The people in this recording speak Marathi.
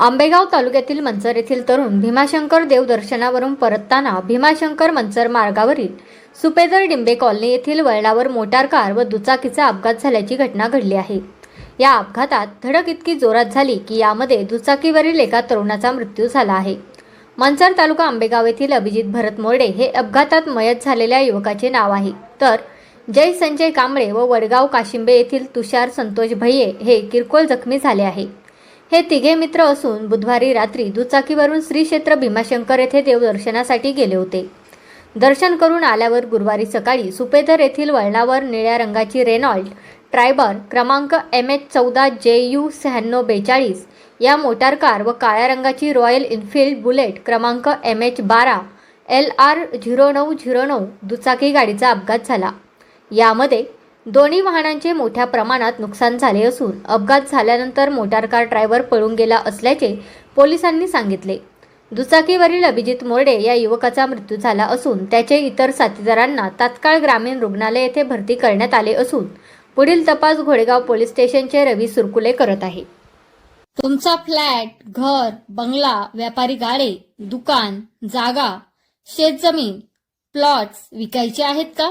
आंबेगाव तालुक्यातील मंचर येथील तरुण भीमाशंकर देवदर्शनावरून परतताना भीमाशंकर मंचर मार्गावरील सुपेदर डिंबे कॉलनी येथील वळणावर मोटार कार व दुचाकीचा अपघात झाल्याची घटना घडली आहे. या अपघातात धडक इतकी जोरात झाली की यामध्ये दुचाकीवरील एका तरुणाचा मृत्यू झाला आहे. मंचर तालुका आंबेगाव येथील अभिजित भरत मोरडे हे अपघातात मयत झालेल्या युवकाचे नाव आहे. तर जय संजय कांबळे व वडगाव काशिंबे येथील तुषार संतोष भैये हे किरकोळ जखमी झाले आहे. हे तिघे मित्र असून बुधवारी रात्री दुचाकीवरून श्री क्षेत्र भीमाशंकर येथे देवदर्शनासाठी गेले होते. दर्शन करून आल्यावर गुरुवारी सकाळी सुपेदर येथील वळणावर निळ्या रंगाची रेनॉल्ड ट्रायबर क्रमांक एम एच चौदा जे यू शहाण्णव बेचाळीस या मोटार कार व काळ्या रंगाची रॉयल इनफिल्ड बुलेट क्रमांक एम एच बारा एल आर झिरो नऊ झिरो नऊ दुचाकी गाडीचा अपघात झाला. यामध्ये दोन्ही वाहनांचे मोठ्या प्रमाणात नुकसान झाले असून अपघात झाल्यानंतर मोटार कार ड्रायव्हर पळून गेला असल्याचे पोलिसांनी सांगितले. दुचाकीवरील अभिजित मोरडे या युवकाचा मृत्यू झाला असून त्याचे इतर साथीदारांना तात्काळ ग्रामीण रुग्णालय येथे भरती करण्यात आले असून पुढील तपास घोडेगाव पोलीस स्टेशनचे रवी सुरकुले करत आहे. तुमचा फ्लॅट घर बंगला व्यापारी गाडे दुकान जागा शेतजमीन प्लॉट्स विकायचे आहेत का?